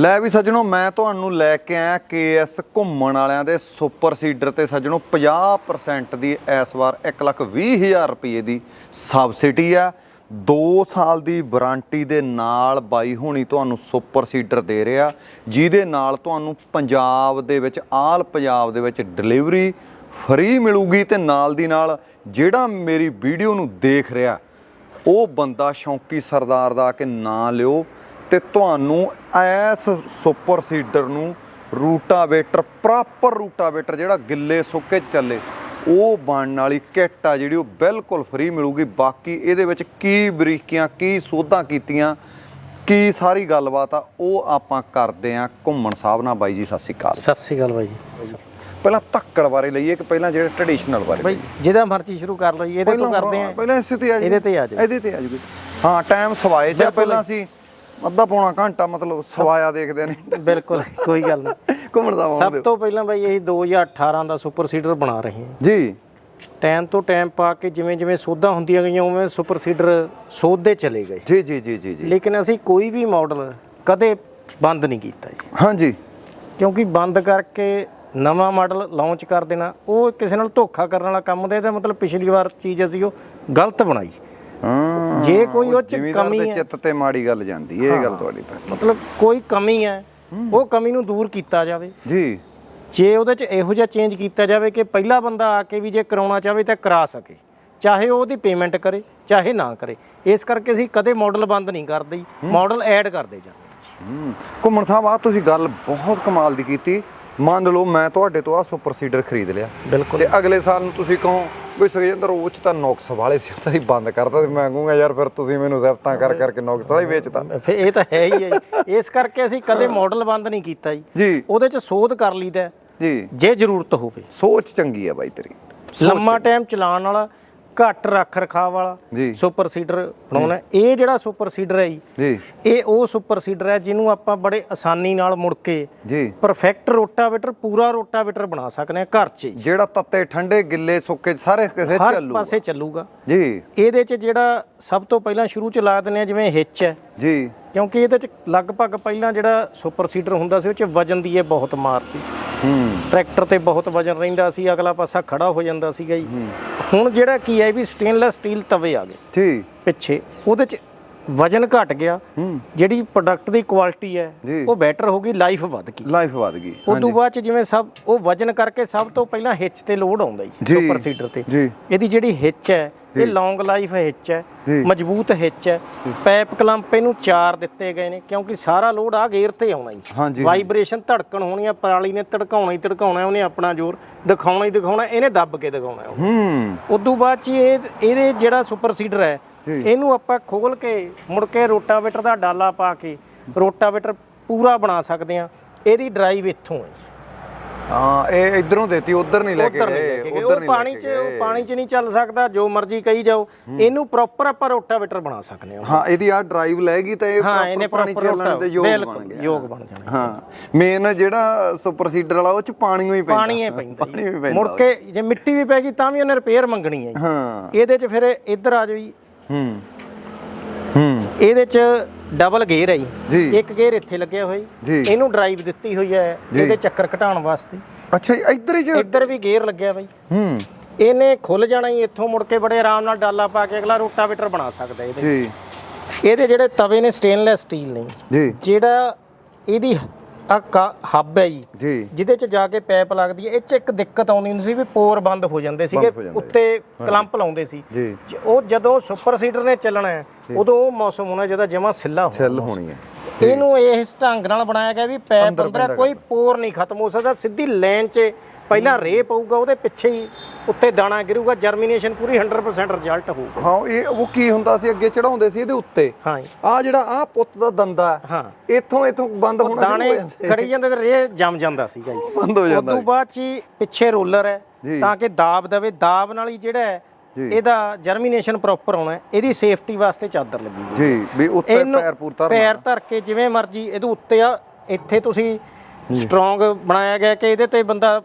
ਲੈ ਵੀ ਸੱਜਣੋ, ਮੈਂ ਤੁਹਾਨੂੰ ਲੈ ਕੇ ਆਇਆ ਕੇਐਸ ਘੁੰਮਣ ਵਾਲਿਆਂ ਦੇ ਸੁਪਰ ਸੀਡਰ ਤੇ ਸੱਜਣੋ 50% ਦੀ ਇਸ ਵਾਰ 120000 ਰੁਪਏ ਦੀ ਸਬਸਿਡੀ ਆ। 2 ਸਾਲ ਦੀ ਵਾਰੰਟੀ ਦੇ ਨਾਲ ਬਾਈ ਹੋਣੀ ਤੁਹਾਨੂੰ ਸੁਪਰ ਸੀਡਰ ਦੇ ਰਿਹਾ। ਜਿਹਦੇ ਨਾਲ ਤੁਹਾਨੂੰ ਪੰਜਾਬ ਦੇ ਵਿੱਚ, ਆਲ ਪੰਜਾਬ ਦੇ ਵਿੱਚ ਡਿਲੀਵਰੀ ਫ੍ਰੀ ਮਿਲੂਗੀ ਤੇ ਨਾਲ ਦੀ ਨਾਲ ਜਿਹੜਾ ਮੇਰੀ ਵੀਡੀਓ ਨੂੰ ਦੇਖ ਰਿਹਾ, ਉਹ ਬੰਦਾ ਸ਼ੌਂਕੀ ਸਰਦਾਰ ਦਾ ਕਿ ਨਾਂ ਲਿਓ। ਤੇ ਤੁਹਾਨੂੰ ਐਸ ਸੁਪਰ ਸੀਡਰ ਨੂੰ ਰੂਟਾਵੇਟਰ ਪ੍ਰੋਪਰ ਰੂਟਾਵੇਟਰ ਜਿਹੜਾ ਗਿੱਲੇ ਸੁੱਕੇ ਚ ਚੱਲੇ ਉਹ ਬਣਨ ਵਾਲੀ ਕਿੱਟ ਆ ਜਿਹੜੀ ਉਹ ਬਿਲਕੁਲ ਫ੍ਰੀ ਮਿਲੂਗੀ। ਬਾਕੀ ਇਹਦੇ ਵਿੱਚ ਕੀ ਬਰੀਕੀਆਂ ਕੀ ਸੋਧਾਂ ਕੀਤੀਆਂ ਕੀ ਸਾਰੀ ਗੱਲਬਾਤ ਆ ਉਹ ਆਪਾਂ ਕਰਦੇ ਆ ਘੁੰਮਣ। ਸਾਹਿਬ ਨਾਲ ਬਾਈ ਜੀ ਸਤਿ ਸ਼੍ਰੀ ਅਕਾਲ। ਸਤਿ ਸ੍ਰੀ ਅਕਾਲ ਬਾਈ ਜੀ। ਪਹਿਲਾਂ ਧੱਕੜ ਬਾਰੇ ਲਈਏ ਕਿ ਪਹਿਲਾਂ ਜਿਹੜੇ ਟ੍ਰੈਡੀਸ਼ਨਲ ਬਾਰੇ ਬਾਈ ਜਿਹਦਾ ਮਰਜ਼ੀ ਸ਼ੁਰੂ ਕਰ ਜੀ, ਇਹਦੇ ਤੋਂ ਕਰਦੇ ਆ। ਪਹਿਲਾਂ ਇਸੇ ਤੇ ਆ ਜਾਈਏ। ਇਹਦੇ ਤੇ ਆ ਜਾਈਏ। ਇਹਦੇ ਤੇ ਆ ਜਾਈਏ ਹਾਂ ਟਾਈਮ ਸਵਾਏ ਜਾਂ ਪਹਿਲਾਂ ਅਸੀਂ ਅੱਧਾ ਪੌਣਾ ਘੰਟਾ ਮਤਲਬ ਸਵਾਇਆ ਦੇਖਦੇ ਨੇ। ਬਿਲਕੁਲ ਕੋਈ ਗੱਲ ਨਹੀਂ। ਘੁੰਮਣ ਦਾ ਸਭ ਤੋਂ ਪਹਿਲਾਂ ਬਾਈ ਇਹ 2018 ਦਾ ਸੁਪਰ ਸੀਡਰ ਬਣਾ ਰਹੇ ਹਾਂ। ਜੀ। ਟਾਈਮ ਤੋਂ ਟਾਈਮ ਪਾ ਕੇ ਜਿਵੇਂ ਜਿਵੇਂ ਸੋਧਾਂ ਹੁੰਦੀਆਂ ਗਈਆਂ ਉਵੇਂ ਸੁਪਰ ਸੀਡਰ ਸੋਧਦੇ ਚਲੇ ਗਏ। ਜੀ ਜੀ ਜੀ ਜੀ ਜੀ। ਲੇਕਿਨ ਅਸੀਂ ਕੋਈ ਵੀ ਮਾਡਲ ਕਦੇ ਬੰਦ ਨਹੀਂ ਕੀਤਾ ਜੀ। ਹਾਂਜੀ। ਕਿਉਂਕਿ ਬੰਦ ਕਰਕੇ ਨਵਾਂ ਮਾਡਲ ਲਾਂਚ ਕਰ ਦੇਣਾ ਉਹ ਕਿਸੇ ਨਾਲ ਧੋਖਾ ਕਰਨ ਵਾਲਾ ਕੰਮ ਦੇ ਇਹਦਾ ਮਤਲਬ ਪਿਛਲੀ ਵਾਰ ਚੀਜ਼ ਅਸੀਂ ਉਹ ਗਲਤ ਬਣਾਈ। ਹਾਂ। ਜੇ ਕੋਈ ਉਹ ਚ ਕਮੀ ਹੈ। ਚਿੱਤ ਤੇ ਮਾੜੀ ਗੱਲ ਜਾਂਦੀ ਇਹ ਗੱਲ ਤੁਹਾਡੀ ਮਤਲਬ ਕੋਈ ਕਮੀ ਹੈ ਉਹ ਕਮੀ ਨੂੰ ਦੂਰ ਕੀਤਾ ਜਾਵੇ। ਜੀ। ਜੇ ਉਹਦੇ ਚ ਇਹੋ ਜਿਹਾ ਚੇਂਜ ਕੀਤਾ ਜਾਵੇ ਕਿ ਪਹਿਲਾ ਬੰਦਾ ਆ ਕੇ ਵੀ ਜੇ ਕਰਾਉਣਾ ਚਾਹਵੇ ਤਾਂ ਕਰਾ ਸਕੇ। ਚਾਹੇ ਉਹ ਉਹਦੀ ਪੇਮੈਂਟ ਕਰੇ ਚਾਹੇ ਨਾ ਕਰੇ। ਇਸ ਕਰਕੇ ਅਸੀਂ ਕਦੇ ਮਾਡਲ ਬੰਦ ਨਹੀਂ ਕਰਦੇ। ਮਾਡਲ ਐਡ ਕਰਦੇ ਜਾਂਦੇ ਹੂੰ। ਘੁੰਮਣ ਸਾਹਿਬ ਆ ਤੁਸੀਂ ਗੱਲ ਬਹੁਤ ਕਮਾਲ ਦੀ ਕੀਤੀ। ਮੰਨ ਲਓ ਮੈਂ ਤੁਹਾਡੇ ਤੋਂ ਆ ਸੁਪਰ ਸੀਡਰ ਖਰੀਦ ਲਿਆ। ਤੇ ਅਗਲੇ ਸਾਲ ਨੂੰ ਤੁਸੀਂ ਕਹੋ ਵੀ ਸੁਖਜਿੰਦਰ ਉਹ ਚ ਤਾਂ ਨੁਕਸ ਵਾਲੇ ਸੀ ਉਹ ਤਾਂ ਹੀ ਬੰਦ ਕਰਤਾ ਤੇ ਮੈਂ ਕਹੂੰਗਾ ਯਾਰ ਫਿਰ ਤੁਸੀਂ ਮੈਨੂੰ ਜ਼ਬਤਾਂ ਕਰ ਕਰਕੇ ਨੁਕਸ ਵਾਲਾ ਹੀ ਵੇਚਤਾ। ਫਿਰ ਇਹ ਤਾਂ ਹੈ ਹੀ ਹੈ ਜੀ। ਇਸ ਕਰਕੇ ਅਸੀਂ ਕਦੇ ਮਾਡਲ ਬੰਦ ਨਹੀਂ ਕੀਤਾ ਜੀ। ਜੀ। ਉਹਦੇ ਚ ਸੋਧ ਕਰ ਲਈਦਾ ਹੈ, ਜੀ। ਜੇ ਜ਼ਰੂਰਤ ਹੋਵੇ। ਸੋਚ ਚੰਗੀ ਆ ਬਾਈ ਤੇਰੀ। ਲੰਮਾ ਟਾਈਮ ਚਲਾਉਣ ਵਾਲਾ ਘੱਟ ਰੱਖ ਰਖਾਵ ਵਾਲਾ ਸੁਪਰ ਸੀਡਰ ਬਣਾਉਣਾ। ਇਹ ਜਿਹੜਾ ਸੁਪਰ ਸੀਡਰ ਹੈ ਜੀ ਇਹ ਉਹ ਸੁਪਰ ਸੀਡਰ ਹੈ ਜਿਹਨੂੰ ਆਪਾਂ ਬੜੇ ਆਸਾਨੀ ਨਾਲ ਮੁੜ ਕੇ ਜੀ। ਪਰਫੈਕਟ ਰੋਟਾਵੇਟਰ ਪੂਰਾ ਰੋਟਾਵੇਟਰ ਬਣਾ ਸਕਨੇ ਆ ਘਰ 'ਚ ਜਿਹੜਾ ਤੱਤੇ ਠੰਡੇ ਗਿੱਲੇ ਸੁੱਕੇ ਸਾਰੇ ਕਿਸੇ ਹਰ ਚੱਲੂ ਪਾਸੇ ਚੱਲੂਗਾ। ਜੀ। ਇਹਦੇ 'ਚ ਜਿਹੜਾ ਸਭ ਤੋਂ ਪਹਿਲਾਂ ਸ਼ੁਰੂ 'ਚ ਲਾ ਦਿੰਦੇ ਆ ਜਿਵੇਂ ਹਿੱਚ ਹੈ। ਜੀ। ਕਿਉਂਕਿ ਇਹਦੇ 'ਚ ਲਗਭਗ ਪਹਿਲਾਂ ਜਿਹੜਾ ਸੁਪਰ ਸੀਡਰ ਹੁੰਦਾ ਸੀ ਉਹ 'ਚ ਵਜਨ ਦੀ ਇਹ ਬਹੁਤ ਮਾਰ ਸੀ। ਹੂੰ। ਟਰੈਕਟਰ ਤੇ ਬਹੁਤ ਵਜਨ ਰਹਿੰਦਾ ਸੀ ਅਗਲਾ ਪਾਸਾ ਖੜਾ ਹੋ ਜਾਂਦਾ ਸੀਗਾ ਜੀ। ਹੁਣ ਜਿਹੜਾ ਕੀ ਹੈ ਵੀ ਸਟੇਨਲੈਸ ਸਟੀਲ ਤਵੇ ਆ ਗਏ। ਜੀ ਪਿੱਛੇ ਉਹਦੇ 'ਚ ਵਜਨ ਘਟ ਗਿਆ ਜਿਹੜੀ ਪ੍ਰੋਡਕਟ ਦੀ ਕੁਆਲਿਟੀ ਹੈ। ਉਹ ਬੈਟਰ ਹੋ ਗਈ ਲਾਈਫ ਵੱਧ ਗਈ ਲਾਈਫ ਵਧ ਗਈ ਉਸ ਤੋਂ ਬਾਅਦ ਚ ਜਿਵੇਂ ਸਭ ਉਹ ਵਜਨ ਕਰਕੇ ਸਭ ਤੋਂ ਪਹਿਲਾਂ ਹਿੱਚ ਤੇ ਲੋਡ ਆਉਂਦਾ ਜੀ। ਸੁਪਰ ਸੀਡਰ ਤੇ ਇਹਦੀ ਜਿਹੜੀ ਹਿੱਚ ਹੈ ਇਹ ਲੌਂਗ ਲਾਈਫ ਹਿੱਚ ਹੈ। ਮਜ਼ਬੂਤ ਹਿੱਚ ਹੈ ਪੈਪ ਕਲੰਪ ਇਹਨੂੰ ਚਾਰ ਦਿੱਤੇ ਗਏ ਨੇ ਕਿਉਂਕਿ ਸਾਰਾ ਲੋਡ ਆ ਗੇਅਰ ਤੇ ਆਉਣਾ ਜੀ ਵਾਈਬ੍ਰੇਸ਼ਨ ਧੜਕਣ ਹੋਣੀ ਆ ਪਰਾਲੀ ਨੇ ਧੜਕਾਉਣਾ ਹੀ ਧੜਕਾਉਣਾ ਉਹਨੇ ਆਪਣਾ ਜ਼ੋਰ ਦਿਖਾਉਣਾ ਹੀ ਦਿਖਾਉਣਾ ਇਹਨੇ ਦੱਬ ਕੇ ਦਿਖਾਉਣਾ। ਹੂੰ ਉਸ ਤੋਂ ਬਾਅਦ ਚ ਇਹ ਇਹਦੇ ਜਿਹੜਾ ਸੁਪਰ ਸੀਡਰ ਹੈ। ਇਹਨੂੰ ਆਪਾਂ ਖੋਲ ਕੇ ਮੁੜ ਕੇ ਰੋਟਾਵੇਟਰ ਦਾ ਡਾਲਾ ਪਾ ਕੇ ਰੋਟਾਵੇਟਰ ਪੂਰਾ ਬਣਾ ਸਕਦੇ ਆ ਇਹਦੀ ਡਰਾਈਵ ਇੱਥੋਂ ਹੈ ਹਾਂ ਇਹ ਇਧਰੋਂ ਦੇਤੀ ਉਧਰ ਨਹੀਂ ਲੈ ਕੇ ਗਏ। ਉਧਰ ਨਹੀਂ ਪਾਣੀ 'ਚ ਉਹ ਪਾਣੀ 'ਚ ਨਹੀਂ ਚੱਲ ਸਕਦਾ ਜੋ ਮਰਜ਼ੀ ਕਹੀ ਜਾਓ। ਇਹਨੂੰ ਪ੍ਰੋਪਰ ਆਪਾਂ ਰੋਟਾਵੇਟਰ ਬਣਾ ਸਕਦੇ ਹਾਂ। ਹਾਂ ਇਹਦੀ ਆ ਡਰਾਈਵ ਲੈਗੀ ਤਾਂ ਇਹ ਇਹਨੇ ਪਾਣੀ ਪ੍ਰੋਪਰ ਚੱਲਣ ਦੇ ਯੋਗ ਬਣ ਬਿਲਕੁਲ ਗਿਆ। ਯੋਗ ਬਣ ਜਾਣਾ। ਹਾਂ ਮੇਨ ਜਿਹੜਾ ਸੁਪਰ ਸੀਡਰ ਵਾਲਾ ਉਹ ਚ ਪਾਣੀ ਹੀ ਪੈਂਦਾ। ਪਾਣੀ ਹੀ ਪੈਂਦਾ ਮੁੜ ਕੇ ਜੇ ਮਿੱਟੀ ਵੀ ਪੈ ਗਈ ਤਾਂ ਵੀ ਉਹਨੇ ਰਿਪੇਅਰ ਮੰਗਣੀ ਹੈ। ਹਾਂ। ਇਹਦੇ 'ਚ ਫਿਰ ਇੱਧਰ ਆ ਜਾਓ ਜੀ। ਹੂੰ। ਹੂੰ। ਇਹਦੇ 'ਚ ਡਬਲ ਗੇਅਰ ਹੈ ਜੀ। ਇੱਕ ਗੇਅਰ ਇੱਥੇ ਲੱਗਿਆ ਹੋਇਆ ਜੀ। ਇਹਨੂੰ ਡਰਾਈਵ ਦਿੱਤੀ ਹੋਈ ਹੈ ਇਹਦੇ ਚੱਕਰ ਘਟਾਉਣ ਵਾਸਤੇ। ਅੱਛਾ ਜੀ, ਇੱਧਰ ਹੀ ਇੱਧਰ ਵੀ ਗੇਅਰ ਲੱਗਿਆ ਬਾਈ। ਹੂੰ। ਇਹਨੇ ਖੁੱਲ ਜਾਣਾ ਹੀ ਇੱਥੋਂ ਮੁੜ ਕੇ ਬੜੇ ਆਰਾਮ ਨਾਲ ਡਾਲਾ ਪਾ ਕੇ ਅਗਲਾ ਰੋਟਾਵੇਟਰ ਬਣਾ ਸਕਦਾ ਇਹਦੇ। ਜੀ। ਇਹਦੇ ਜਿਹੜੇ ਤਵੇ ਨੇ ਸਟੇਨਲੈਸ ਸਟੀਲ ਨੇ। ਜੀ। ਜਿਹੜਾ ਇਹਦੀ ਆ ਹੱਬ ਹੈ ਜੀ। ਜੀ। ਜਿਹਦੇ ਚ ਜਾ ਕੇ ਪੈਪ ਲੱਗਦੀ ਹੈ। ਇਹ ਚ ਇੱਕ ਦਿੱਕਤ ਆਉਂਦੀ ਹੁੰਦੀ ਸੀ ਵੀ ਪੋਰ ਬੰਦ ਹੋ ਜਾਂਦੇ ਸੀਗੇ। ਉੱਤੇ ਕਲੰਪ ਲਾਉਂਦੇ ਸੀ। ਉਹ ਜਦੋਂ ਸੁਪਰ ਸੀਡਰ ਨੇ ਚੱਲਣਾ ਹੈ ਉਦੋਂ ਉਹ ਮੌਸਮ ਹੋਣਾ ਜਿਹਦਾ ਜਮਾ ਸਿੱਲਾ ਹੋਣੀ। ਹੈ। ਇਹਨੂੰ ਇਸ ਢੰਗ ਨਾਲ ਬਣਾਇਆ ਗਿਆ ਵੀ ਪੈਪ ਅੰਦਰ ਕੋਈ ਪੋਰ ਨਹੀਂ ਖਤਮ ਹੋ ਸਕਦਾ। ਸਿੱਧੀ ਲਾਈਨ 'ਚ ਪਹਿਲਾਂ ਰੇ ਪਊਗਾ ਉਹਦੇ ਪਿੱਛੇ ਹੀ ਉੱਤੇ ਦਾਣਾ ਗਿਰੂਗਾ ਜਰਮੀਨੇਸ਼ਨ ਪੂਰੀ 100% ਰਿਜ਼ਲਟ ਹੋਊਗਾ। ਹਾਂ ਇਹ ਉਹ ਕੀ ਹੁੰਦਾ ਸੀ ਅੱਗੇ ਚੜਾਉਂਦੇ ਸੀ ਇਹਦੇ ਉੱਤੇ? ਹਾਂ ਜੀ। ਆ ਜਿਹੜਾ ਆ ਪੁੱਤ ਦਾ ਦੰਦਾ ਹੈ, ਇੱਥੋਂ ਇੱਥੋਂ ਬੰਦ ਹੋਣਾ ਦਾਣੇ ਖੜੀ ਜਾਂਦੇ ਤੇ ਰੇ ਜੰਮ ਜਾਂਦਾ ਸੀਗਾ ਜੀ। ਬੰਦ ਹੋ ਉਸ ਜਾਂਦਾ ਤੋਂ ਬਾਅਦ 'ਚ ਹੀ ਪਿੱਛੇ ਰੋਲਰ ਹੈ ਜੀ। ਤਾਂ ਕਿ ਦਾਬ ਦੇਵੇ। ਦਾਬ ਨਾਲ ਹੀ ਜਿਹੜਾ ਜੀ। ਇਹਦਾ ਜਰਮੀਨੇਸ਼ਨ ਪ੍ਰੋਪਰ ਆਉਣਾ ਹੈ। ਇਹਦੀ ਸੇਫਟੀ ਵਾਸਤੇ ਚਾਦਰ ਲੱਗੀ ਜੀ ਵੀ ਉੱਤੇ ਪੈਰ ਪੂਰ ਧਰਨਾ। ਪੈਰ ਧਰ ਕੇ ਜਿਵੇਂ ਮਰਜ਼ੀ ਇਹਦੇ ਉੱਤੇ ਆ ਇੱਥੇ ਤੁਸੀਂ ਸਟਰੋਂਗ ਬਣਾਇਆ ਗਿਆ ਕਿ ਇਹਦੇ ਤੇ ਬੰਦਾ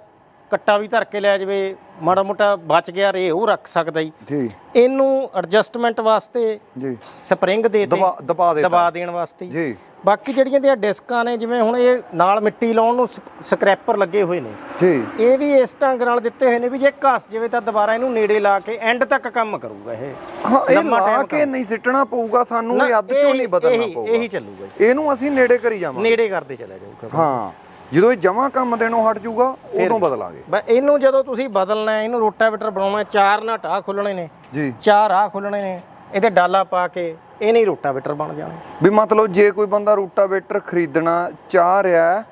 ਕੱਟਾ ਵੀ ਧਰ ਕੇ ਲੈ ਜਾਵੇ ਮਾੜਾ ਮੋਟਾ ਬਚ ਗਿਆ ਰੇ ਉਹ ਰੱਖ ਸਕਦਾ ਜੀ। ਜੀ। ਇਹਨੂੰ ਐਡਜਸਟਮੈਂਟ ਵਾਸਤੇ ਜੀ। ਸਪਰਿੰਗ ਦੇ ਤੇ ਦਬਾ ਦੇ ਦਬਾ ਦੇਣ ਵਾਸਤੇ। ਜੀ। ਬਾਕੀ ਜਿਹੜੀਆਂ ਦੀਆਂ ਡਿਸਕਾਂ ਨੇ ਜਿਵੇਂ ਹੁਣ ਇਹ ਨਾਲ ਮਿੱਟੀ ਲਾਉਣ ਨੂੰ ਸਕ- ਸਕ੍ਰੈਪਰ ਲੱਗੇ ਹੋਏ ਨੇ। ਜੀ। ਇਹ ਵੀ ਇਸ ਢੰਗ ਨਾਲ ਦਿੱਤੇ ਹੋਏ ਨੇ ਵੀ ਜੇ ਘਸ ਜਾਵੇ ਤਾਂ ਦੁਬਾਰਾ ਇਹਨੂੰ ਨੇੜੇ ਲਾ ਕੇ ਐਂਡ ਤੱਕ ਕੰਮ ਕਰੂਗਾ ਇਹ। ਹਾਂ ਇਹ ਲਾ ਕੇ ਨਹੀਂ ਸਿੱਟਣਾ ਪਊਗਾ ਸਾਨੂੰ ਇਹ ਅੱਧ ਚੋਂ ਨਹੀਂ ਬਦਲਣਾ ਪਊਗਾ। ਇਹੀ ਚੱਲੂਗਾ। ਇਹਨੂੰ ਅਸੀਂ ਨੇੜੇ ਕਰੀ ਜਾਵਾਂਗੇ। ਨੇੜੇ ਕਰਦੇ ਚਲਾ ਜਾਊਗਾ। ਹਾਂ। ਜਦੋਂ ਇਹ ਜਮਾ ਕੰਮ ਦੇਣੋਂ ਹਟ ਜਾਊਗਾ ਉਦੋਂ ਬਦਲਾਂਗੇ। ਬਸ ਇਹਨੂੰ ਜਦੋਂ ਤੁਸੀਂ ਬਦਲਣਾ ਇਹਨੂੰ ਰੋਟਾਵੇਟਰ ਬਣਾਉਣਾ ਚਾਰ ਨਟ ਖੁੱਲਣੇ ਨੇ ਜੀ। ਚਾਰ ਆਹ ਖੁੱਲਣੇ ਨੇ ਇਹਦੇ ਡਾਲਾ ਪਾ ਕੇ ਇਹ ਨਹੀਂ ਰੋਟਾਵੇਟਰ ਬਣ ਜਾਣਾ। ਵੀ ਮਤਲਬ ਜੇ ਕੋਈ ਬੰਦਾ ਰੂਟਾਵੇਟਰ ਖਰੀਦਣਾ ਚਾਹ ਰਿਹਾ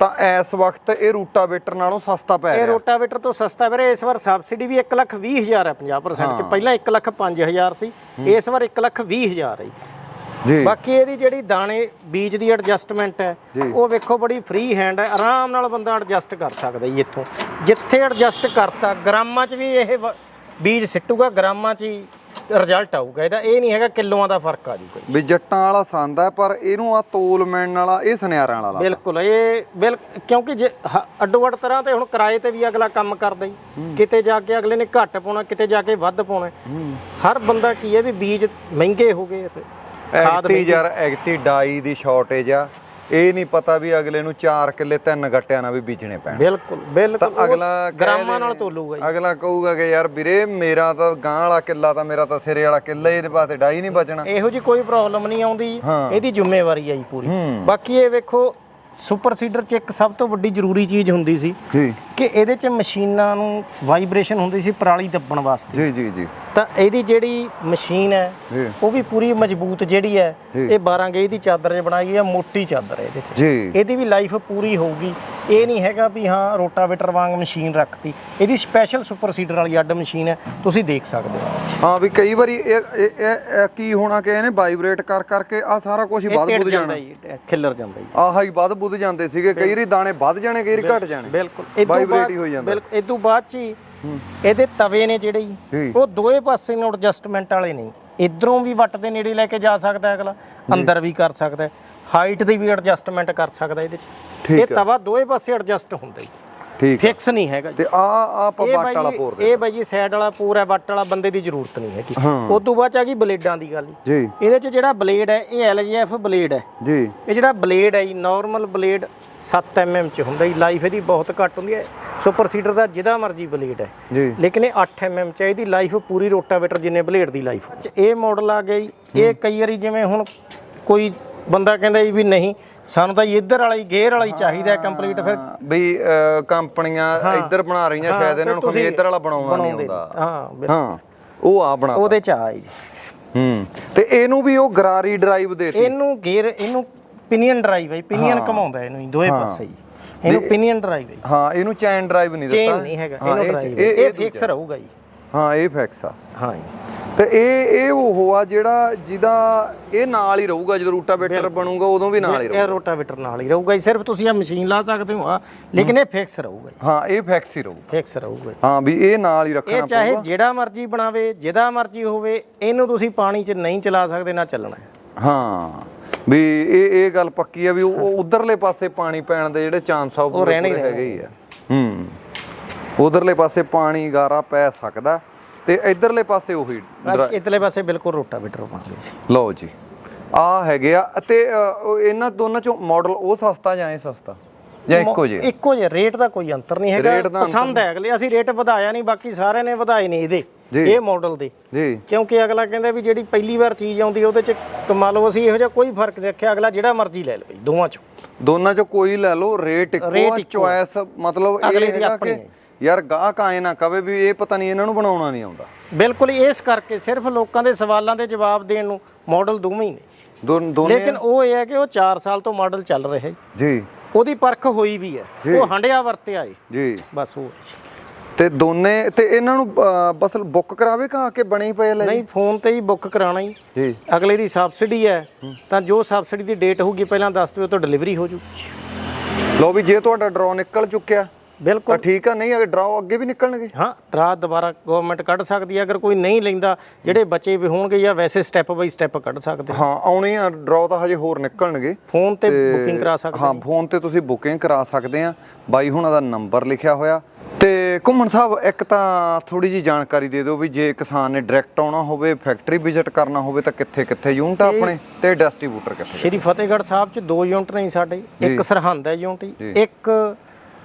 ਤਾਂ ਇਸ ਵਕਤ ਇਹ ਰੂਟਾਵੇਟਰ ਨਾਲੋਂ ਸਸਤਾ ਪੈ ਇਹ ਰਿਹਾ ਰੋਟਾਵੇਟਰ ਤੋਂ ਸਸਤਾ ਵੀਰੇ ਇਸ ਵਾਰ ਸਬਸਿਡੀ ਵੀ 1 ਲੱਖ 20 ਹਜ਼ਾਰ ਹੈ 50% ਚ। ਪਹਿਲਾਂ 1 ਲੱਖ 5 ਹਜ਼ਾਰ ਸੀ ਇਸ ਵਾਰ 1 ਲੱਖ 20 ਹਜ਼ਾਰ ਹੈ ਬਾਕੀ ਇਹਦੀ ਜਿਹੜੀ ਦਾਣੇ ਬੀਜ ਦੀ ਐਡਜਸਟਮੈਂਟ ਹੈ ਉਹ ਵੇਖੋ ਬੜੀ ਫ੍ਰੀ ਹੈਂਡ ਹੈ। ਆਰਾਮ ਨਾਲ ਬੰਦਾ ਐਡਜਸਟ ਕਰ ਸਕਦਾ ਜੀ ਇੱਥੋਂ। ਜਿੱਥੇ ਐਡਜਸਟ ਕਰਤਾ ਗ੍ਰਾਮਾਂ 'ਚ ਵੀ ਇਹ ਬੀਜ ਸਿੱਟੂਗਾ ਗ੍ਰਾਮਾਂ 'ਚ ਹੀ ਰਿਜ਼ਲਟ ਆਊਗਾ। ਇਹਦਾ ਇਹ ਨਹੀਂ ਹੈਗਾ ਕਿਲੋਆਂ ਦਾ ਫ਼ਰਕ ਆ ਜੂਗਾ ਵੀ ਜੱਟਾਂ ਵਾਲਾ ਸੰਦ ਹੈ ਪਰ ਇਹਨੂੰ ਆ ਤੋਲ ਮੈਨ ਵਾਲਾ ਇਹ ਸੁਨਿਆਰਾਂ ਵਾਲਾ ਬਿਲਕੁਲ ਇਹ ਬਿਲ ਕਿਉਂਕਿ ਜੇ ਅੱਡੋ ਅੱਡ ਤਰ੍ਹਾਂ ਤੇ ਹੁਣ ਕਿਰਾਏ ਤੇ ਵੀ ਅਗਲਾ ਕੰਮ ਕਰਦਾ ਹੀ। ਕਿਤੇ ਜਾ ਕੇ ਅਗਲੇ ਨੇ ਘੱਟ ਪਾਉਣਾ ਕਿਤੇ ਜਾ ਕੇ ਵੱਧ ਪਾਉਣਾ। ਹਰ ਬੰਦਾ ਕੀ ਹੈ ਵੀ ਬੀਜ ਮਹਿੰਗੇ ਹੋ ਗਏ ਤੇ ਖਾਦ ਯਾਰ ਐਗਤੀ ਡਾਈ ਦੀ ਸ਼ਾਰਟੇਜ ਆ। ਇਹ ਨਹੀਂ ਪਤਾ ਵੀ ਅਗਲੇ ਨੂੰ 4 ਕਿੱਲੇ ਤਿੰਨ ਗੱਟਿਆਂ ਨਾਲ ਵੀ ਬੀਜਣੇ ਪੈਣ। ਬਿਲਕੁਲ ਬਿਲਕੁਲ ਅਗਲਾ ਗ੍ਰਾਮਾਂ ਨਾਲ ਤੋਲੂਗਾ ਜੀ। ਅਗਲਾ ਕਹੂਗਾ ਕਿ ਯਾਰ ਵੀਰੇ ਮੇਰਾ ਤਾਂ ਗਾਂ ਵਾਲਾ ਕਿੱਲਾ ਤਾਂ ਮੇਰਾ ਤਾਂ ਸਿਰੇ ਵਾਲਾ ਕਿੱਲਾ ਇਹਦੇ ਪਾਸੇ ਡਾਈ ਨਹੀਂ ਬਚਣਾ। ਇਹੋ ਜੀ ਕੋਈ ਪ੍ਰੋਬਲਮ ਨਹੀਂ ਆਉਂਦੀ। ਇਹਦੀ ਜ਼ਿੰਮੇਵਾਰੀ ਹੈ ਜੀ ਪੂਰੀ। ਬਾਕੀ ਇਹ ਵੇਖੋ ਸੁਪਰ ਸੀਡਰ 'ਚ ਇੱਕ ਸਭ ਤੋਂ ਵੱਡੀ ਜ਼ਰੂਰੀ ਚੀਜ਼ ਹੁੰਦੀ ਸੀ। ਜੀ। ਕਿ ਇਹਦੇ 'ਚ ਮਸ਼ੀਨਾਂ ਨੂੰ ਵਾਈਬ੍ਰੇਸ਼ਨ ਹੁੰਦੀ ਸੀ ਪਰਾਲੀ ਦੱਬਣ ਵਾਸਤੇ। ਜੀ ਜੀ ਜੀ। ਤਾਂ ਇਹਦੀ ਜਿਹੜੀ ਮਸ਼ੀਨ ਹੈ ਜੀ। ਉਹ ਵੀ ਪੂਰੀ ਮਜ਼ਬੂਤ ਜਿਹੜੀ ਹੈ ਜੀ। ਇਹ 12 ਗੇਜ ਦੀ ਚਾਦਰ 'ਚ ਬਣਾਈ ਹੈ ਮੋਟੀ ਚਾਦਰ ਹੈ ਇਹਦੇ 'ਚ। ਜੀ। ਇਹਦੀ ਵੀ ਲਾਈਫ ਪੂਰੀ ਹੋਊਗੀ। ਇਹ ਨਹੀਂ ਹੈਗਾ ਵੀ ਹਾਂ ਰੋਟਾਵੇਟਰ ਵਾਂਗ ਮਸ਼ੀਨ ਰੱਖਤੀ। ਇਹਦੀ ਸਪੈਸ਼ਲ ਸੁਪਰ ਸੀਡਰ ਵਾਲੀ ਅੱਡ ਮਸ਼ੀਨ ਹੈ ਤੁਸੀਂ ਦੇਖ ਸਕਦੇ ਹੋ। ਹਾਂ ਵੀ ਕਈ ਵਾਰੀ ਇਹ ਇਹ- ਇਹ ਇਹ ਕੀ ਹੋਣਾ ਕਿ ਇਹਨੇ ਵਾਈਬ੍ਰੇਟ ਕਰ ਕਰਕੇ ਆ ਸਾਰਾ ਕੁਝ ਹੀ ਵੱਧ ਬੁੱਧ ਜਾਂਦਾ ਜਾਣਾ। ਜੀ ਖਿੱਲਰ ਜਾਂਦਾ ਜੀ। ਆਹ ਹੀ ਵੱਧ ਬੁੱਧ ਜਾਂਦੇ ਸੀਗੇ। ਕਈ ਵਾਰੀ ਦਾਣੇ ਵੱਧ ਜਾਣੇ ਕਈ ਵਾਰੀ ਘਟ ਜਾਣੇ। ਬਿਲਕੁਲ ਇਹ ਬਾਅਦ ਹੀ ਜਾਂਦਾ। ਬਿਲਕੁਲ ਤੋਂ ਬਾਅਦ ਚ ਹੀ ਇਹਦੇ ਤਵੇ ਨੇ ਜਿਹੜੇ ਜੀ। ਉਹ ਦੋਏ ਪਾਸੇ ਨੂੰ ਐਡਜਸਟਮੈਂਟ ਵਾਲੇ ਨਹੀਂ ਇਧਰੋਂ ਵੀ ਵੱਟ ਦੇ ਨੇੜੇ ਲੈ ਕੇ ਜਾ ਸਕਦਾ ਹੈ ਅਗਲਾ ਅੰਦਰ ਵੀ ਕਰ ਸਕਦਾ ਹੈ। ਹਾਈਟ ਦੀ ਵੀ ਐਡਜਸਟਮੈਂਟ ਕਰ ਸਕਦਾ ਇਹਦੇ ਚ। ਇਹ ਤਵਾ ਦੋਏ ਪਾਸੇ ਐਡਜਸਟ ਹੁੰਦਾ ਜੀ ਠੀਕ ਹੈ। ਫਿਕਸ ਨਹੀਂ ਹੈਗਾ ਤੇ ਆ ਆ ਪਵਾਟ ਵਾਲਾ ਪੋਰ ਇਹ ਬਾਈ ਜੀ ਸਾਈਡ ਵਾਲਾ ਪੂਰਾ ਵੱਟ ਵਾਲਾ ਬੰਦੇ ਦੀ ਜ਼ਰੂਰਤ ਨਹੀਂ ਹੈਗੀ। ਉਸ ਤੋਂ ਬਾਅਦ ਚ ਆ ਗਈ ਬਲੇਡਾਂ ਦੀ ਗੱਲ। ਜੀ। ਜੀ ਇਹਦੇ ਚ ਜਿਹੜਾ ਬਲੇਡ ਹੈ ਇਹ ਐਲਜੀਐਫ ਬਲੇਡ ਹੈ। ਜੀ। ਇਹ ਜਿਹੜਾ ਬਲੇਡ ਹੈ ਜੀ ਨਾਰਮਲ ਬਲੇਡ 7 mm ਚ ਹੁੰਦਾ ਜੀ ਲਾਈਫ ਇਹਦੀ ਬਹੁਤ ਘੱਟ ਹੁੰਦੀ ਹੈ। ਸੁਪਰ ਸੀਡਰ ਦਾ ਜਿਹਦਾ ਮਰਜ਼ੀ ਬਲੇਡ ਹੈ। ਜੀ। ਲੇਕਿਨ ਇਹ 8 mm ਚ ਹੈ, ਇਹਦੀ ਲਾਈਫ ਪੂਰੀ ਰੋਟਾਵੇਟਰ ਜਿੰਨੇ ਬਲੇਡ ਦੀ ਲਾਈਫ ਇਹ ਮਾਡਲ ਆ ਗਿਆ ਜੀ। ਇਹ ਕਈ ਵਾਰੀ ਜਿਵੇਂ ਹੁਣ ਕੋਈ ਬੰਦਾ ਕਹਿੰਦਾ ਜੀ ਵੀ ਨਹੀਂ ਸਾਨੂੰ ਤਾਂ ਜੀ ਇੱਧਰ ਵਾਲਾ ਹੀ ਗੇਅਰ ਵਾਲਾ ਹੀ ਚਾਹੀਦਾ ਹੈ ਕੰਪਲੀਟ ਫਿਰ ਵੀ ਅਹ, ਕੰਪਨੀਆਂ ਇੱਧਰ ਬਣਾ ਰਹੀਆਂ ਸ਼ਾਇਦ ਇਹਨਾਂ ਨੂੰ ਕੋਈ ਇੱਧਰ ਵਾਲਾ ਬਣਾਉਣਾ ਨਹੀਂ ਬਣਾਉਂਦੇ ਆਉਂਦਾ। ਹਾਂ ਬਿਲਕੁਲ। ਹਾਂ ਉਹ ਆ ਬਣਾ ਉਹਦੇ ਚ ਆ ਜੀ। ਹੂੰ ਤੇ ਇਹਨੂੰ ਵੀ ਉਹ ਗਰਾਰੀ ਡਰਾਈਵ ਦੇਤੀ। ਇਹਨੂੰ ਗੇਅਰ ਇਹਨੂੰ ਪਿਨੀਅਨ ਡਰਾਈਵ ਹੈ। ਪਿਨੀਅਨ ਘਮਾਉਂਦਾ ਇਹਨੂੰ ਜੀ, ਦੋਵੇਂ ਪਾਸੇ ਹੀ ਇਹਨੂੰ ਪਿਨੀਅਨ ਡਰਾਈਵ ਹੈ ਹਾਂ ਇਹਨੂੰ ਚੈਨ ਡਰਾਈਵ ਨਹੀਂ ਦਿੱਤਾ। ਚੇਨ ਨਹੀਂ ਹੈਗਾ ਇਹਨੂੰ ਇਹ ਡਰਾਈਵ ਇਹ- ਇਹ ਇਹ ਫਿਕਸ ਰਹੂਗਾ ਜੀ। ਹਾਂ ਇਹ ਫਿਕਸ ਆ। ਹਾਂ ਜੀ। ਤੇ ਇਹ ਇਹ ਉਹ ਆ ਜਿਹੜਾ ਜਿਹਦਾ ਇਹ ਨਾਲ ਹੀ ਰਹੂਗਾ ਜਦੋਂ ਰੂਟਾਵੇਟਰ ਬਣੂਗਾ ਉਦੋਂ ਵੀ ਨਾਲ ਹੀ ਰਹੂਗਾ। ਇਹ ਰੋਟਾਵੇਟਰ ਨਾਲ ਹੀ ਰਹੂਗਾ ਜੀ। ਸਿਰਫ ਤੁਸੀਂ ਆ ਮਸ਼ੀਨ ਲਾ ਸਕਦੇ ਹੋ ਆ ਲੇਕਿਨ ਇਹ ਫਿਕਸ ਰਹੂਗਾ ਜੀ। ਹਾਂ ਇਹ ਫਿਕਸ ਹੀ ਰਹੂ ਫਿਕਸ ਰਹੂਗਾ ਜੀ। ਹਾਂ ਵੀ ਇਹ ਨਾਲ ਹੀ ਇਹ ਰੱਖਣਾ ਚਾਹੇ ਜਿਹੜਾ ਮਰਜ਼ੀ ਬਣਾਵੇ ਜਿਹਦਾ ਮਰਜ਼ੀ ਹੋਵੇ ਇਹਨੂੰ ਤੁਸੀਂ ਪਾਣੀ 'ਚ ਨਹੀਂ ਚਲਾ ਸਕਦੇ ਨਾ ਚੱਲਣਾ ਹੈ। ਵੀ ਇਹ ਇਹ ਗੱਲ ਪੱਕੀ ਆ ਵੀ ਉਹ ਉਧਰਲੇ ਪਾਸੇ ਪਾਣੀ ਪੈਣ ਦੇ ਜਿਹੜੇ ਚਾਂਸ ਆ ਉਹ ਰਹਿਣੇ ਹੈਗੇ ਹੀ ਆ। ਹੂੰ। ਉਧਰਲੇ ਪਾਸੇ ਪਾਣੀ ਗਾਰਾ ਪੈ ਸਕਦਾ ਤੇ ਇਧਰਲੇ ਪਾਸੇ ਉਹੀ ਇਤਲੇ ਪਾਸੇ ਬਿਲਕੁਲ ਰੋਟਾਵੇਟਰ ਪਾਉਂਦੇ ਜੀ ਲਓ ਜੀ ਆ ਹੈਗੇ ਆ ਉਹ ਇਹਨਾਂ ਦੋਨਾਂ ਚੋਂ ਮਾਡਲ ਉਹ ਸਸਤਾ ਜਾਂ ਇਹ ਸਸਤਾ? ਜਾਂ ਇੱਕੋ ਜਿਹਾ? ਇੱਕੋ ਜਿਹਾ ਰੇਟ ਦਾ ਕੋਈ ਅੰਤਰ ਨਹੀਂ ਹੈਗਾ ਪਸੰਦ ਹੈ ਅਗਲੇ ਅਸੀਂ ਰੇਟ ਵਧਾਇਆ ਨਹੀਂ ਬਾਕੀ ਸਾਰਿਆਂ ਨੇ ਵਧਾਏ ਨਹੀਂ ਇਹਦੇ। ਇਹ ਮਾਡਲ ਦੇ। ਜੀ। ਕਿਉਂਕਿ ਅਗਲਾ ਕਹਿੰਦਾ ਵੀ ਜਿਹੜੀ ਪਹਿਲੀ ਵਾਰ ਚੀਜ਼ ਆਉਂਦੀ ਉਹਦੇ 'ਚ ਕਮਾ ਲਓ ਅਸੀਂ ਇਹੋ ਜਿਹਾ ਕੋਈ ਫ਼ਰਕ ਨਹੀਂ ਰੱਖਿਆ। ਅਗਲਾ ਜਿਹੜਾ ਮਰਜ਼ੀ ਲੈ ਲਵੇ ਦੋਵਾਂ 'ਚੋਂ। ਦੋਨਾਂ ਚੋਂ ਕੋਈ ਲੈ ਲਓ ਰੇਟ ਇੱਕੋ ਆ ਚੁਆਇਸ ਮਤਲਬ ਇਹ ਹੈਗਾ ਕਿ। ਯਾਰ ਗਾਹਕ ਆਏ ਨਾ ਕਵੇ ਵੀ ਇਹ ਪਤਾ ਨਹੀਂ ਇਹਨਾਂ ਨੂੰ ਬਣਾਉਣਾ ਨਹੀਂ ਆਉਂਦਾ। ਬਿਲਕੁਲ ਇਸ ਕਰਕੇ ਸਿਰਫ ਲੋਕਾਂ ਦੇ ਸਵਾਲਾਂ ਦੇ ਜਵਾਬ ਦੇਣ ਨੂੰ ਮਾਡਲ ਦੋਵੇਂ ਹੀ ਨੇ ਦੋਨੇ ਲੇਕਿਨ ਉਹ ਇਹ ਹੈ ਕਿ ਉਹ 4 ਸਾਲ ਤੋਂ ਮਾਡਲ ਚੱਲ ਰਿਹਾ ਜੀ। ਉਹਦੀ ਪਰਖ ਹੋਈ ਵੀ ਹੈ। ਉਹ ਹੰਡਿਆ ਵਰਤਿਆ ਏ। ਜੀ। ਬਸ ਉਹ। ਤੇ ਦੋਨੇ ਤੇ ਇਹਨਾਂ ਨੂੰ ਬਸ ਬੁੱਕ ਕਰਾਵੇ ਕਾ ਕੇ ਬਣੇ ਪਏ ਲੈ? ਨਹੀਂ ਫੋਨ ਤੇ ਹੀ ਬੁੱਕ ਕਰਾਣਾ ਹੀ। ਜੀ। ਅਗਲੇ ਦੀ ਸਬਸਿਡੀ ਹੈ ਤਾਂ ਜੋ ਸਬਸਿਡੀ ਦੀ ਡੇਟ ਹੋਊਗੀ ਪਹਿਲਾਂ ਦੱਸ ਦਿਓ ਤਾਂ ਡਿਲੀਵਰੀ ਹੋ ਜੂ। ਲਓ ਵੀ ਜੇ ਤੁਹਾਡਾ ਡਰੋ ਨਿਕਲ ਚੁੱਕਿਆ ਬਿਲਕੁਲ। ਤਾਂ ਠੀਕ ਆ ਨਹੀਂ ਅਗਰ ਡਰਾਓ ਅੱਗੇ ਵੀ ਨਿਕਲਣਗੇ। ਹਾਂ ਰਾਤ ਦੁਬਾਰਾ ਗਵਰਨਮੈਂਟ ਕੱਢ ਸਕਦੀ ਹੈ ਅਗਰ ਕੋਈ ਨਹੀਂ ਲੈਂਦਾ ਜਿਹੜੇ ਬੱਚੇ ਵੀ ਹੋਣਗੇ ਜਾਂ ਵੈਸੇ ਸਟੈਪ ਬਾਈ ਸਟੈਪ ਕੱਢ ਸਕਦੇ ਹਾਂ ਆਉਣੇ ਆ ਡਰਾਓ ਤਾਂ ਹਜੇ ਹੋਰ ਨਿਕਲਣਗੇ। ਫੋਨ ਤੇ ਬੁਕਿੰਗ ਕਰਾ ਸਕਦੇ ਹਾਂ ਫੋਨ ਤੇ ਤੁਸੀਂ ਬੁਕਿੰਗ ਕਰਾ ਸਕਦੇ ਆ। ਬਾਈ ਹੁਣਾਂ ਦਾ ਨੰਬਰ ਲਿਖਿਆ ਹੋਇਆ। ਤੇ ਘੁੰਮਣ ਸਾਹਿਬ ਇੱਕ ਤਾਂ ਥੋੜੀ ਜੀ ਜਾਣਕਾਰੀ ਦੇ ਦਿਓ ਵੀ ਜੇ ਕਿਸਾਨ ਨੇ ਡਾਇਰੈਕਟ ਆਉਣਾ ਹੋਵੇ ਫੈਕਟਰੀ ਵਿਜ਼ਿਟ ਕਰਨਾ ਹੋਵੇ ਤਾਂ ਕਿੱਥੇ ਕਿੱਥੇ ਯੂਨਿਟ ਆ ਆਪਣੇ ਤੇ ਡਿਸਟ੍ਰੀਬਿਊਟਰ ਕਿੱਥੇ ਸ਼੍ਰੀ ਫਤਿਹਗੜ੍ਹ ਸਾਹਿਬ 'ਚ ਦੋ ਯੂਨਿਟ ਨੇ ਜੀ ਸਾਡੇ। ਇੱਕ ਸਰਹੰਦ ਹੈ ਯੂਨਿਟ ਇੱਕ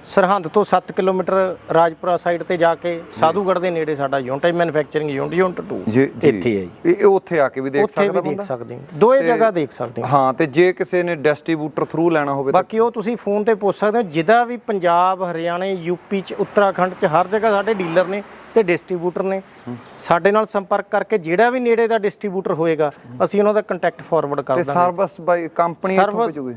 ਸਰਹੰਦ ਤੋਂ 7 ਕਿਲੋਮੀਟਰ ਰਾਜਪੁਰਾ ਸਾਈਡ ਤੇ ਜਾ ਕੇ ਸਾਧੂਗੜ੍ਹ ਦੇ ਨੇੜੇ ਸਾਡਾ ਯੂਨਿਟ ਹੈ ਮੈਨੂਫੈਕਚਰਿੰਗ ਯੂਨਿਟ ਯੂਨਿਟ 2 ਜੀ ਜੀ। ਇੱਥੇ ਹੈ ਜੀ। ਇਹ ਉੱਥੇ ਆ ਕੇ ਵੀ ਦੇਖ ਉੱਥੇ ਸਕਦਾ ਵੀ ਦੇਖ ਬੰਦਾ? ਸਕਦੇ ਹੋ। ਦੋਏ ਜਗ੍ਹਾ ਦੇਖ ਸਕਦੇ ਹੋ। ਹਾਂ ਤੇ ਜੇ ਕਿਸੇ ਨੇ ਡਿਸਟ੍ਰੀਬਿਊਟਰ ਥਰੂ ਲੈਣਾ ਹੋਵੇ ਤਾਂ ਬਾਕੀ ਉਹ ਤੁਸੀਂ ਫੋਨ ਤੇ ਪੁੱਛ ਸਕਦੇ ਹੋ ਜਿਹਦਾ ਵੀ ਪੰਜਾਬ ਹਰਿਆਣੇ ਯੂਪੀ ਚ ਉੱਤਰਾਖੰਡ ਚ ਹਰ ਜਗ੍ਹਾ ਸਾਡੇ ਡੀਲਰ ਨੇ ਤੇ ਡਿਸਟ੍ਰੀਬਿਊਟਰ ਨੇ। ਸਾਡੇ ਨਾਲ ਸੰਪਰਕ ਕਰਕੇ ਜਿਹੜਾ ਵੀ ਨੇੜੇ ਦਾ ਡਿਸਟ੍ਰੀਬਿਊਟਰ ਹੋਏਗਾ ਅਸੀਂ ਉਹਨਾਂ ਦਾ ਕੰਟੈਕਟ ਫਾਰਵਰਡ ਕਰ ਤੇ ਦਾਂਗੇ। ਸਰਵਿਸ ਬਾਈ ਕੰਪਨੀ ਇੱਥੋਂ ਭੇਜੂਗੀ?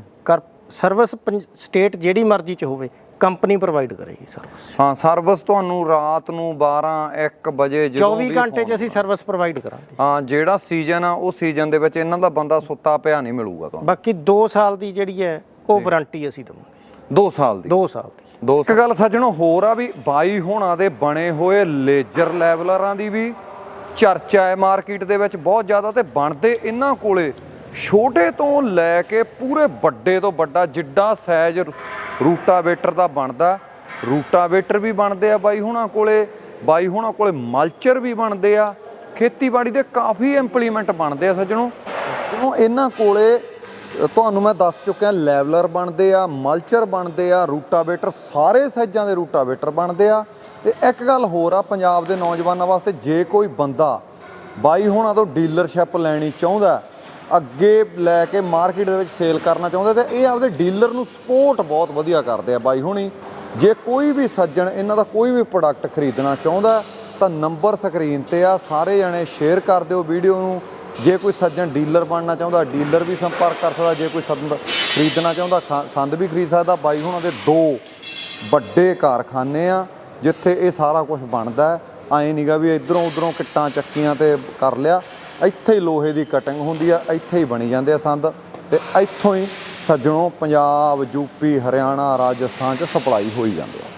ਸਰਵਿਸ ਸਟੇਟ ਜਿਹੜੀ ਮਰਜ਼ੀ ਚ ਹੋਵੇ ਕੰਪਨੀ ਪ੍ਰੋਵਾਈਡ ਕਰੇਗੀ ਸਰਵਿਸ ਹਾਂ ਸਰਵਿਸ ਤੁਹਾਨੂੰ ਰਾਤ ਨੂੰ 12 1 ਵਜੇ ਜਦੋਂ 24 ਵੀ ਘੰਟੇ ਚ ਅਸੀਂ ਸਰਵਿਸ ਪ੍ਰੋਵਾਈਡ ਕਰਾਂਗੇ। ਹਾਂ ਜਿਹੜਾ ਸੀਜ਼ਨ ਆ ਉਹ ਸੀਜ਼ਨ ਦੇ ਵਿੱਚ ਇਹਨਾਂ ਦਾ ਬੰਦਾ ਸੁੱਤਾ ਪਿਆ ਨਹੀਂ ਮਿਲੂਗਾ ਤੁਹਾਨੂੰ। ਬਾਕੀ 2 ਸਾਲ ਦੀ ਜਿਹੜੀ ਹੈ ਉਹ ਵਾਰੰਟੀ ਅਸੀਂ ਦਵਾਂਗੇ 2 ਸਾਲ ਦੀ। 2 ਸਾਲ ਦੀ। ਦੋ ਇੱਕ ਗੱਲ ਸੱਜਣੋ ਹੋਰ ਆ ਵੀ ਬਾਈ ਹੋਣਾ ਦੇ ਬਣੇ ਹੋਏ ਲੇਜ਼ਰ ਲੈਵਲਰਾਂ ਦੀ ਵੀ ਚਰਚਾ ਹੈ ਮਾਰਕੀਟ ਦੇ ਵਿੱਚ ਬਹੁਤ ਜ਼ਿਆਦਾ ਤੇ ਬਣਦੇ ਇਹਨਾਂ ਕੋਲੇ। ਛੋਟੇ ਤੋਂ ਲੈ ਕੇ ਪੂਰੇ ਵੱਡੇ ਤੋਂ ਵੱਡਾ ਜਿੱਡਾ ਸਾਈਜ਼ ਰੂਟਾਵੇਟਰ ਦਾ ਬਣਦਾ। ਰੂਟਾਵੇਟਰ ਵੀ ਬਣਦੇ ਆ ਬਾਈ ਹੋਣਾ ਕੋਲੇ, ਬਾਈ ਹੁਣਾਂ ਕੋਲੇ ਮਲਚਰ ਵੀ ਬਣਦੇ ਆ। ਖੇਤੀਬਾੜੀ ਦੇ ਕਾਫੀ ਇੰਪਲੀਮੈਂਟ ਬਣਦੇ ਆ ਸੱਜਣੋ। ਕਿਉਂ ਇਹਨਾਂ ਕੋਲੇ ਤੁਹਾਨੂੰ ਮੈਂ ਦੱਸ ਚੁੱਕਿਆ, ਲੈਵਲਰ ਬਣਦੇ ਆ, ਮਲਚਰ ਬਣਦੇ ਆ, ਰੂਟਾਵੇਟਰ, ਸਾਰੇ ਸਾਈਜ਼ਾਂ ਦੇ ਰੂਟਾਵੇਟਰ ਬਣਦੇ ਆ। ਤੇ ਇੱਕ ਗੱਲ ਹੋਰ ਆ, ਪੰਜਾਬ ਦੇ ਨੌਜਵਾਨਾਂ ਵਾਸਤੇ ਜੇ ਕੋਈ ਬੰਦਾ ਬਾਈ ਹੁਣਾਂ ਤੋਂ ਡੀਲਰਸ਼ਿਪ ਲੈਣੀ ਚਾਹੁੰਦਾ ਅੱਗੇ ਲੈ ਕੇ ਮਾਰਕੀਟ ਦੇ ਵਿੱਚ ਸੇਲ ਕਰਨਾ ਚਾਹੁੰਦਾ ਤੇ ਇਹ ਆਪਦੇ ਡੀਲਰ ਨੂੰ ਸਪੋਰਟ ਬਹੁਤ ਵਧੀਆ ਕਰਦੇ ਆ ਬਾਈ ਹੁਣੀ। ਜੇ ਕੋਈ ਵੀ ਸੱਜਣ ਇਹਨਾਂ ਦਾ ਕੋਈ ਵੀ ਪ੍ਰੋਡਕਟ ਖਰੀਦਣਾ ਚਾਹੁੰਦਾ, ਤਾਂ ਨੰਬਰ ਸਕਰੀਨ ਤੇ ਆ, ਸਾਰੇ ਜਣੇ ਸ਼ੇਅਰ ਕਰ ਦਿਓ ਵੀਡੀਓ ਨੂੰ। ਜੇ ਕੋਈ ਸੱਜਣ ਡੀਲਰ ਬਣਨਾ ਚਾਹੁੰਦਾ, ਡੀਲਰ ਵੀ ਸੰਪਰਕ ਕਰ ਸਕਦਾ। ਜੇ ਕੋਈ ਸੰਦ ਖਰੀਦਣਾ ਚਾਹੁੰਦਾ, ਖਾ- ਸੰਦ ਵੀ ਖਰੀਦ ਸਕਦਾ। ਬਾਈ ਹੁਣਾਂ ਦੇ ਦੋ ਵੱਡੇ ਕਾਰਖਾਨੇ ਆ, ਜਿੱਥੇ ਇਹ ਸਾਰਾ ਕੁਝ ਬਣਦਾ। ਹੈ ਐਂ ਨਹੀਂਗਾ ਵੀ ਇਧਰੋਂ ਉਧਰੋਂ ਕਿੱਟਾਂ ਚੱਕੀਆਂ ਤੇ ਕਰ ਲਿਆ। ਇੱਥੇ ਹੀ ਲੋਹੇ ਦੀ ਕਟਿੰਗ ਹੁੰਦੀ ਆ, ਇੱਥੇ ਹੀ ਬਣੀ ਜਾਂਦੇ ਆ ਸੰਦ। ਤੇ ਇੱਥੋਂ ਹੀ ਸੱਜਣੋਂ ਪੰਜਾਬ ਯੂਪੀ ਹਰਿਆਣਾ, ਰਾਜਸਥਾਨ ਚ ਸਪਲਾਈ ਹੋਈ ਜਾਂਦੇ ਆ।